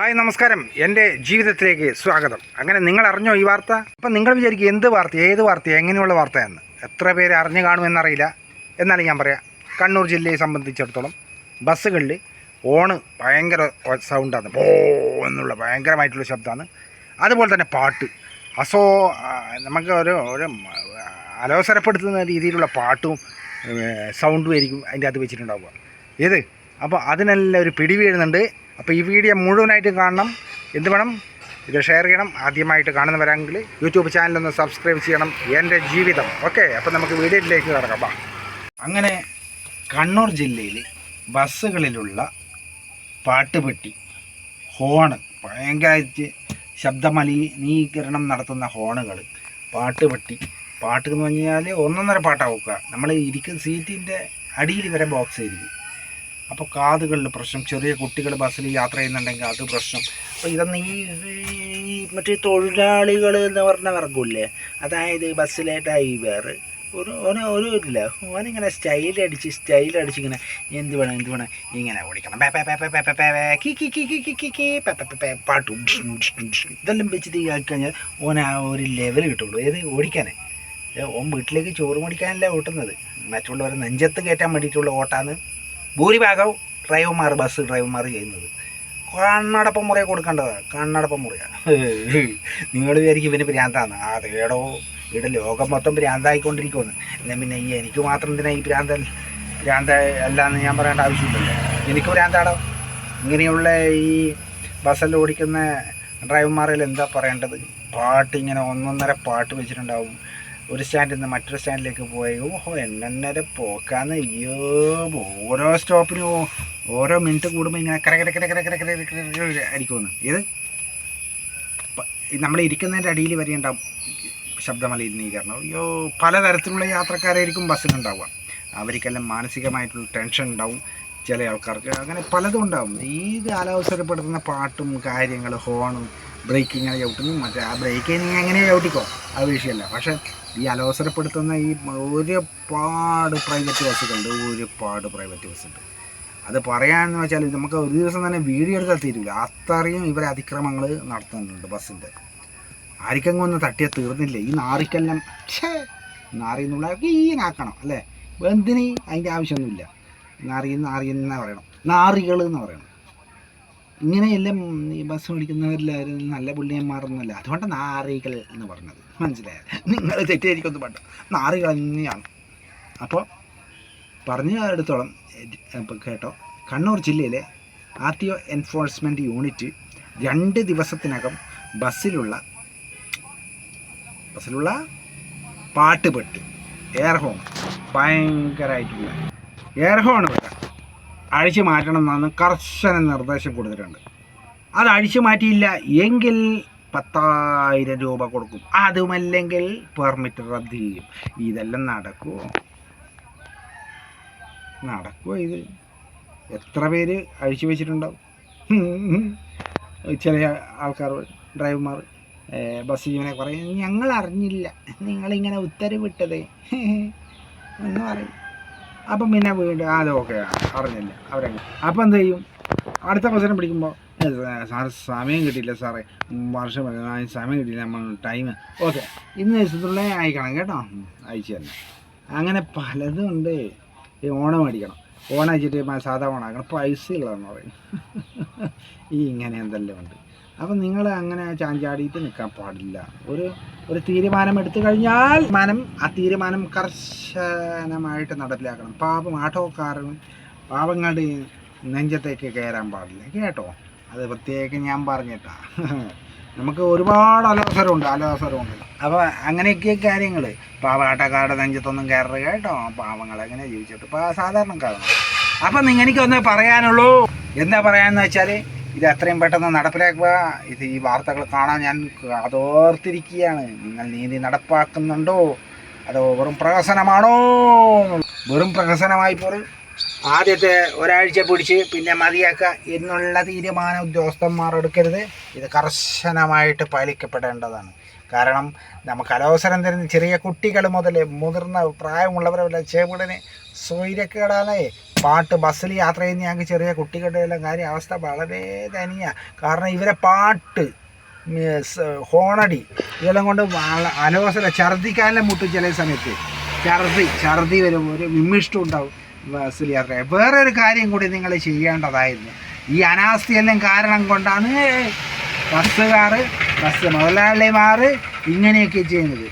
Hi നമസ്കാരം. എന്റെ ജീവിതത്തിലേക്ക് സ്വാഗതം. അങ്ങനെ നിങ്ങൾ അറിഞ്ഞോ ഈ വാർത്ത? അപ്പം നിങ്ങൾ വിചാരിക്കും എന്ത് വാർത്ത ഏത് വാർത്ത എങ്ങനെയുള്ള വാർത്തയെന്ന്. എത്ര പേര് അറിഞ്ഞു കാണുമെന്നറിയില്ല. എന്നാലും ഞാൻ പറയാം കണ്ണൂർ ജില്ലയെ സംബന്ധിച്ചിടത്തോളം ബസ്സുകളിൽ ഓണ് ഭയങ്കര സൗണ്ടാണ്. ഓ എന്നുള്ള ഭയങ്കരമായിട്ടുള്ള ശബ്ദമാണ്. അതുപോലെ തന്നെ പാട്ട്. അസോ നമുക്ക് ഒരു ഒരു അലോസരപ്പെടുത്തുന്ന രീതിയിലുള്ള പാട്ടും സൗണ്ടും ആയിരിക്കും അതിന്റെ അകത്ത് വെച്ചിട്ടുണ്ടാവുക. ഏത്? അപ്പോൾ അതിനെല്ലാം ഒരു പിടി വീഴുന്നുണ്ട് അപ്പോൾ ഈ വീഡിയോ മുഴുവനായിട്ട് കാണണം. എന്ത് വേണം? ഇത് ഷെയർ ചെയ്യണം. ആദ്യമായിട്ട് കാണുന്നവരാണെങ്കിൽ യൂട്യൂബ് ചാനലൊന്ന് സബ്സ്ക്രൈബ് ചെയ്യണം. എന്റെ ജീവിതം. ഓക്കെ അപ്പം നമുക്ക് വീഡിയോയിലേക്ക് കിടക്കാം. ബാ അങ്ങനെ കണ്ണൂർ ജില്ലയിൽ ബസ്സുകളിലുള്ള പാട്ടുപെട്ടി ഹോണ് ഭയങ്കരമായിട്ട് ശബ്ദമലിനീകരണം നടത്തുന്ന ഹോണുകൾ പാട്ടുപെട്ടി. പാട്ട് എന്ന് പറഞ്ഞാൽ ഒന്നൊന്നര പാട്ടാവുക നമ്മൾ ഇരിക്കുന്ന സീറ്റിന്റെ അടിയിൽ വരെ ബോക്സ് ആയിരിക്കും. അപ്പോൾ കാതുകളിൽ പ്രശ്നം ചെറിയ കുട്ടികൾ ബസ്സിൽ യാത്ര ചെയ്യുന്നുണ്ടെങ്കിൽ അത് പ്രശ്നം അപ്പോൾ ഇതൊന്നും ഈ മറ്റേ തൊഴിലാളികൾ എന്ന് പറഞ്ഞ വർഗമില്ലേ അതായത് ബസ്സിലെ ഡ്രൈവർ ഒരു ഓനെ ഒരു ഇല്ല ഓനിങ്ങനെ സ്റ്റൈലടിച്ച് സ്റ്റൈലടിച്ച് ഇങ്ങനെ എന്ത് വേണം എന്ത് വേണം ഇങ്ങനെ ഓടിക്കണം പാട്ട് ഇതെല്ലാം വെച്ചിട്ട് ആക്കി കഴിഞ്ഞാൽ ഓന ആ ഒരു ലെവൽ കിട്ടുള്ളൂ ഏത് ഓടിക്കാനേ ഓൻ വീട്ടിലേക്ക് ചോറ് മുടിക്കാനല്ലേ ഓട്ടുന്നത് മറ്റുള്ളവരെ നെഞ്ചത്ത് കയറ്റാൻ വേണ്ടിയിട്ടുള്ള ഓട്ടാന്ന് ഭൂരിഭാഗവും ഡ്രൈവർമാർ ബസ് ഡ്രൈവർമാർ ചെയ്യുന്നത്. കണ്ണടപ്പം മുറിയെ കൊടുക്കേണ്ടതാണ് കണ്ണടപ്പം മുറിയാണ് നിങ്ങൾ വിചാരിക്കും ഇവന് ഭ്രാന്താണ് അതേടോ. ഇവിടെ ലോകം മൊത്തം ഭ്രാന്തായിക്കൊണ്ടിരിക്കുമെന്ന് എന്നാൽ പിന്നെ ഈ എനിക്ക് മാത്രം എന്തിനാ ഈ ഭ്രാന്ത ഭ്രാന്ത അല്ലാന്ന് ഞാൻ പറയേണ്ട ആവശ്യമില്ലല്ലോ. എനിക്ക് ഭ്രാന്താടോ? ഇങ്ങനെയുള്ള ഈ ബസ്സെല്ലാം ഓടിക്കുന്ന ഡ്രൈവർമാരിൽ എന്താ പറയേണ്ടത്? പാട്ട് ഇങ്ങനെ ഒന്നൊന്നര പാട്ട് വെച്ചിട്ടുണ്ടാവും. ഒരു സ്റ്റാൻഡിൽ നിന്ന് മറ്റൊരു സ്റ്റാൻഡിലേക്ക് പോയി. ഓഹോ എണ്ണര പോക്കാന്ന്. അയ്യോ ഓരോ സ്റ്റോപ്പിനും ഓരോ മിനിറ്റ് കൂടുമ്പോൾ ഇങ്ങനെ കര കര കര കര കര ഏത്? ഇത് നമ്മൾ ഇരിക്കുന്നതിന്റെ അടിയിൽ വരെയുണ്ടാവും ശബ്ദമലിനീകരണം. അയ്യോ പലതരത്തിലുള്ള യാത്രക്കാരായിരിക്കും ബസ്സിലുണ്ടാവുക അവർക്കെല്ലാം മാനസികമായിട്ടുള്ള ടെൻഷൻ ഉണ്ടാവും. ചില ആൾക്കാർക്ക് അങ്ങനെ പലതും ഉണ്ടാവും. ഈ കാലാവസരപ്പെടുത്തുന്ന പാട്ടും കാര്യങ്ങൾ ഹോണും ബ്രേക്ക് ഇങ്ങനെ ചവിട്ടുന്നു മറ്റേ ആ ബ്രേക്ക് നീ എങ്ങനെ ചവിട്ടിക്കോ അത് വിഷയമല്ല. പക്ഷേ ഈ അലോസരപ്പെടുത്തുന്ന ഈ ഒരുപാട് പ്രൈവറ്റ് ബസ്സുകളുണ്ട് ഒരുപാട് പ്രൈവറ്റ് ബസ്സുണ്ട് അത് പറയാമെന്ന് വെച്ചാൽ നമുക്ക് ഒരു ദിവസം തന്നെ വീഡിയോ എടുത്താൽ തീരില്ല അത്രയും ഇവരെ അതിക്രമങ്ങൾ നടത്തുന്നുണ്ട് ബസ്സിന്റെ. ആർക്കെങ്കിലും ഒന്ന് തട്ടിയാൽ തീർന്നില്ല? ഈ നാറിക്കെല്ലാം ഛേ നാറി എന്നുള്ള ഈ നാക്കണം അല്ലേ? എന്തിന്? അതിന്റെ ആവശ്യമൊന്നുമില്ല. നാറി നാറി എന്ന് പറയണം. നാറികൾ എന്ന് പറയണം. ഇങ്ങനെയെല്ലാം ഈ ബസ് ഓടിക്കുന്നവരിലായിരുന്നു നല്ല പുള്ളിയന്മാരൊന്നുമല്ല അതുകൊണ്ട് നാറികൾ എന്ന് പറഞ്ഞത്. മനസ്സിലായത് നിങ്ങൾ തെറ്റിദ്ധരിക്കൊന്നും പണ്ട് നാറികൾ തന്നെയാണ്. അപ്പോൾ പറഞ്ഞു എടുത്തോളം കേട്ടോ. കണ്ണൂർ ജില്ലയിലെ R T O enforcement unit രണ്ട് ദിവസത്തിനകം ബസ്സിലുള്ള ബസ്സിലുള്ള പാട്ട് പെട്ട് എയർ ഹോൺ ഭയങ്കരമായിട്ടുള്ള എയർ ഹോൺ വരെ അഴിച്ചു മാറ്റണം എന്നാണ് കർശന നിർദ്ദേശം കൊടുത്തിട്ടുണ്ട്. അത് അഴിച്ചു മാറ്റിയില്ല എങ്കിൽ പത്തായിരം രൂപ കൊടുക്കും. അതുമല്ലെങ്കിൽ പെർമിറ്റ് റദ്ദ് ചെയ്യും. ഇതെല്ലാം നടക്കുമോ നടക്കുമോ ഇത്? എത്ര പേര് അഴിച്ചു വെച്ചിട്ടുണ്ടാവും? ചില ആൾക്കാർ ഡ്രൈവർമാർ ബസ് ജീവനെ പറയും ഞങ്ങൾ അറിഞ്ഞില്ല. നിങ്ങളിങ്ങനെ ഉത്തരവിട്ടത്. എന്ന് പറയും. അപ്പം പിന്നെ വീണ്ടും അത് ഓക്കെ അറിഞ്ഞില്ല. അവരങ്ങനെ അപ്പം എന്ത് ചെയ്യും? അടുത്ത ബസ്സിനെ പിടിക്കുമ്പോൾ സാറ് സമയം കിട്ടിയില്ല സാറേ. വർഷം സമയം കിട്ടിയില്ല നമ്മൾ ടൈം ഓക്കെ ഇന്ന് ദിവസത്തുള്ള അയക്കണം കേട്ടോ. അയച്ചു തന്നെ. അങ്ങനെ പലതും ഉണ്ട്. ഈ ഓണം അടിക്കണം. ഓണം അയച്ചിട്ട് സാധാ ഓണാക്കണം. പൈസ ഉള്ളതെന്ന് പറയും. ഈ ഇങ്ങനെ എന്തെല്ലാം ഉണ്ട്. അപ്പം നിങ്ങൾ അങ്ങനെ ചാഞ്ചാടിയിട്ട് നിൽക്കാൻ പാടില്ല. ഒരു ഒരു തീരുമാനം എടുത്തു കഴിഞ്ഞാൽ മനം ആ തീരുമാനം കർശനമായിട്ട് നടപ്പിലാക്കണം. പാപം ആട്ടോക്കാരനും പാവങ്ങളുടെ നെഞ്ചത്തേക്ക് കയറാൻ പാടില്ല. കേട്ടോ? അത് പ്രത്യേകം ഞാൻ പറഞ്ഞിട്ടാ. നമുക്ക് ഒരുപാട് അലോസരമുണ്ട് അലോസരമുണ്ട് അപ്പോൾ അങ്ങനെയൊക്കെ കാര്യങ്ങൾ പാവാട്ടക്കാരുടെ നെഞ്ചത്തൊന്നും കയറരുത് കേട്ടോ. പാവങ്ങൾ അങ്ങനെ ജീവിച്ചിട്ട്? ഇപ്പോൾ സാധാരണക്കാരാണ്. അപ്പം എനിക്കൊന്ന് പറയാനുള്ളൂ. എന്താ പറയാന്ന് വെച്ചാൽ ഇത് എത്രയും പെട്ടെന്ന് നടപ്പിലാക്കുക. ഇത് ഈ വാർത്തകൾ കാണാൻ ഞാൻ അതോർത്തിരിക്കുകയാണ് നിങ്ങൾ നീതി നടപ്പാക്കുന്നുണ്ടോ? അതോ വെറും പ്രഹസനമാണോ? വെറും പ്രഹസനമായി പോലും ആദ്യത്തെ ഒരാഴ്ച പിടിച്ച് പിന്നെ മതിയാക്കുക എന്നുള്ള തീരുമാനം ഉദ്യോഗസ്ഥന്മാർ എടുക്കരുത്. ഇത് കർശനമായിട്ട് പാലിക്കപ്പെടേണ്ടതാണ്. കാരണം നമുക്ക് അലോസരം തരുന്ന ചെറിയ കുട്ടികൾ മുതൽ മുതിർന്ന പ്രായമുള്ളവരെ വല്ല ചേവിടനെ സ്വൈര്യക്കേടാണേ പാട്ട് ബസ്സിൽ യാത്ര ചെയ്യുന്ന ഞങ്ങൾക്ക് ചെറിയ കുട്ടികളുടെ എല്ലാം കാര്യം അവസ്ഥ വളരെ ദയനീയ. കാരണം ഇവരെ പാട്ട് ഹോണടി ഇതെല്ലാം കൊണ്ട് അനവസര ഛർദിക്കാനെല്ലാം മുട്ടും ചില സമയത്ത്. ഛർദി ഛർദി വരും ഒരു വിമ്മിഷ്ടം ഉണ്ടാവും ബസ്സിൽ യാത്ര. വേറെ വേറൊരു കാര്യം കൂടി നിങ്ങൾ ചെയ്യേണ്ടതായിരുന്നു. ഈ അനാസ്ഥയെല്ലാം കാരണം കൊണ്ടാണ് ബസ്സുകാർ ബസ് മുതലാളിമാർ ഇങ്ങനെയൊക്കെ ചെയ്യുന്നത്.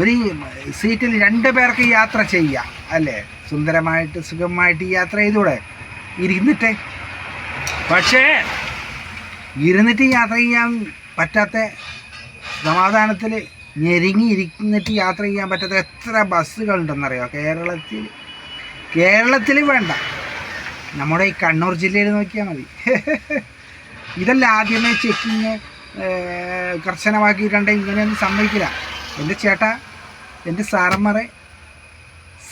ഒരു സീറ്റിൽ രണ്ട് പേർക്ക് യാത്ര ചെയ്യാം അല്ലേ? സുന്ദരമായിട്ട് സുഖമായിട്ട് യാത്ര ചെയ്തൂടെ? ഇരുന്നിട്ട്. പക്ഷേ ഇരുന്നിട്ട് യാത്ര ചെയ്യാൻ പറ്റാത്ത സമാധാനത്തിൽ ഞെരുങ്ങി ഇരിക്കുന്നിട്ട് യാത്ര ചെയ്യാൻ പറ്റാത്ത എത്ര ബസ്സുകളുണ്ടെന്നറിയോ? കേരളത്തിൽ കേരളത്തിൽ വേണ്ട. നമ്മുടെ ഈ കണ്ണൂർ ജില്ലയിൽ നോക്കിയാൽ മതി. ഇതല്ല ആദ്യമേ ചെക്കിങ് കർശനമാക്കിയിട്ടുണ്ട് ഇങ്ങനെയൊന്നും സമ്മതിക്കില്ല. എന്റെ ചേട്ടാ എന്റെ സാറന്മാരെ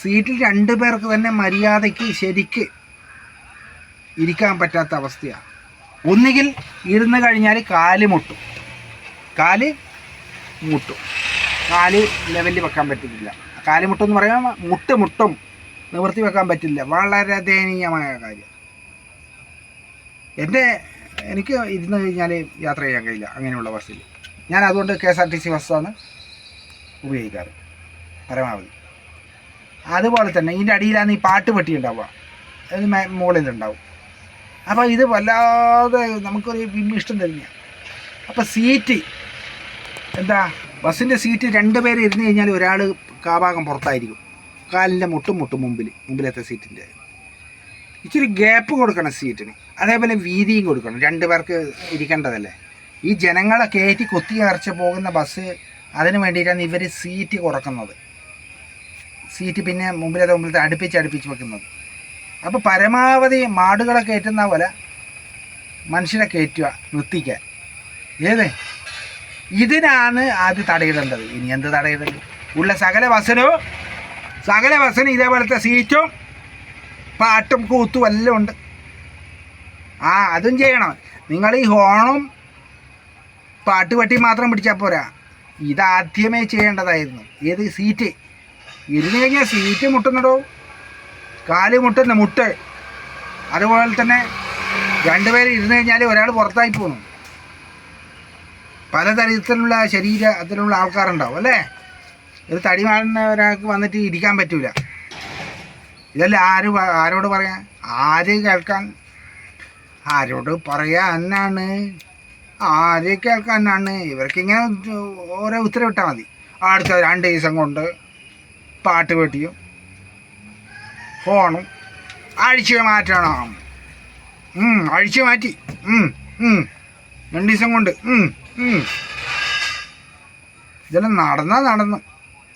സീറ്റിൽ രണ്ട് പേർക്ക് തന്നെ മര്യാദയ്ക്ക് ശരിക്ക് ഇരിക്കാൻ പറ്റാത്ത അവസ്ഥയാണ് ഒന്നുകിൽ ഇരുന്ന് കഴിഞ്ഞാൽ കാൽ മുട്ടും. കാൽ മുട്ടും. കാൽ ലെവലിൽ വെക്കാൻ പറ്റില്ല. കാൽ മുട്ടും എന്ന് പറയുമ്പോൾ മുട്ട് മുട്ടും നിവർത്തി വെക്കാൻ പറ്റില്ല. വളരെ ദയനീയമായ കാര്യം. എന്റെ എനിക്ക് ഇരുന്ന് കഴിഞ്ഞാൽ യാത്ര ചെയ്യാൻ കഴിയില്ല അങ്ങനെയുള്ള ബസ്സിൽ ഞാൻ അതുകൊണ്ട് K S R T C ബസ്സാണ് ഉപയോഗിക്കാറ്. പരമാവധി. അതുപോലെ തന്നെ ഇതിന്റെ അടിയിലാണ് ഈ പാട്ട് പെട്ടി ഉണ്ടാവുക അത് മുകളിലുണ്ടാവും. അപ്പോൾ ഇത് വല്ലാതെ നമുക്കൊരു ഇഷ്ടം തരുന്ന അപ്പോൾ സീറ്റ് എന്താ? ബസ്സിന്റെ സീറ്റ് രണ്ട് പേര് ഇരുന്ന് കഴിഞ്ഞാൽ ഒരാൾ കാഭാഗം പുറത്തായിരിക്കും. കാലിന്റെ മുട്ടും മുട്ടും മുമ്പിൽ മുമ്പിലത്തെ സീറ്റിന്റെ ഇച്ചിരി ഗ്യാപ്പ് കൊടുക്കണം സീറ്റിന് അതേപോലെ വീതിയും കൊടുക്കണം. രണ്ട് പേർക്ക് ഇരിക്കേണ്ടതല്ലേ? ഈ ജനങ്ങളെ കയറ്റി കൊത്തി നിറച്ച് പോകുന്ന ബസ് അതിന് വേണ്ടിയിട്ടാണ് ഇവർ സീറ്റ് കുറക്കുന്നത്. സീറ്റ് പിന്നെ മുമ്പിലത്തെ മുമ്പിലത്തെ അടുപ്പിച്ച് അടുപ്പിച്ച് വെക്കുന്നത്. അപ്പോൾ പരമാവധി മാടുകളെ കയറ്റുന്ന പോലെ മനുഷ്യരെ കയറ്റുക നിർത്തിക്കാൻ ഏത്? ഇതിനാണ് ആദ്യം തടയിടേണ്ടത്. ഇനി എന്ത് തടയിടേണ്ടത് ഉള്ള സകല വസനവും സകല വസനം ഇതേപോലത്തെ സീറ്റും പാട്ടും കൂത്തും എല്ലാം ഉണ്ട്. ആ അതും ചെയ്യണം. നിങ്ങൾ ഈ ഹോണും പാട്ടുപട്ടി മാത്രം പിടിച്ചാൽ പോരാ. ഇതാദ്യമേ ചെയ്യേണ്ടതായിരുന്നു. ഏത്? സീറ്റ്. ഇരുന്ന് കഴിഞ്ഞാൽ സീറ്റ് മുട്ടുന്നടോ? കാൽ മുട്ടുന്ന മുട്ട്. അതുപോലെ തന്നെ രണ്ടുപേർ ഇരുന്ന് കഴിഞ്ഞാൽ ഒരാൾ പുറത്തായി പോകുന്നു പലതരത്തിലുള്ള ശരീര അതിലുള്ള ആൾക്കാരുണ്ടാവും അല്ലേ? ഇത് തടി മാറുന്ന ഒരാൾക്ക് വന്നിട്ട് ഇരിക്കാൻ പറ്റൂല. ഇതല്ല ആര് ആരോട് പറയാൻ ആര് കേൾക്കാൻ? ആരോട് പറയാ എന്നാണ് ആര് കേൾക്കാനാണ് എന്നാണ് ഇവർക്കിങ്ങനെ ഓരോ ഉത്തരവിട്ടാൽ മതി. അടുത്ത രണ്ട് ദിവസം കൊണ്ട് പാട്ട് പെട്ടിയും ഫോണും അഴിച്ചു മാറ്റണം. അഴിച്ചു മാറ്റി. രണ്ട് ദിവസം കൊണ്ട്. ഇതെല്ലാം നടന്നാ നടന്നു.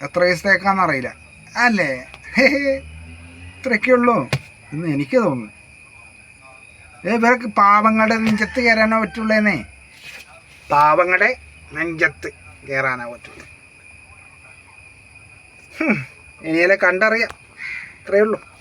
എത്ര ദിവസത്തേക്കാന്നറിയില്ല അല്ലേ. ഇത്രയൊക്കെ ഉള്ളൂ എന്ന് എനിക്ക് തോന്നുന്നു. ഇവർക്ക് പാവങ്ങളുടെ നെഞ്ചത്ത് കയറാനോ പറ്റുള്ളേന്നേ? പാവങ്ങളുടെ നെഞ്ചത്ത് കയറാനോ പറ്റുള്ളൂ. ഇനിയെല്ലാം കണ്ടറിയാം. ഇത്രയേ ഉള്ളൂ.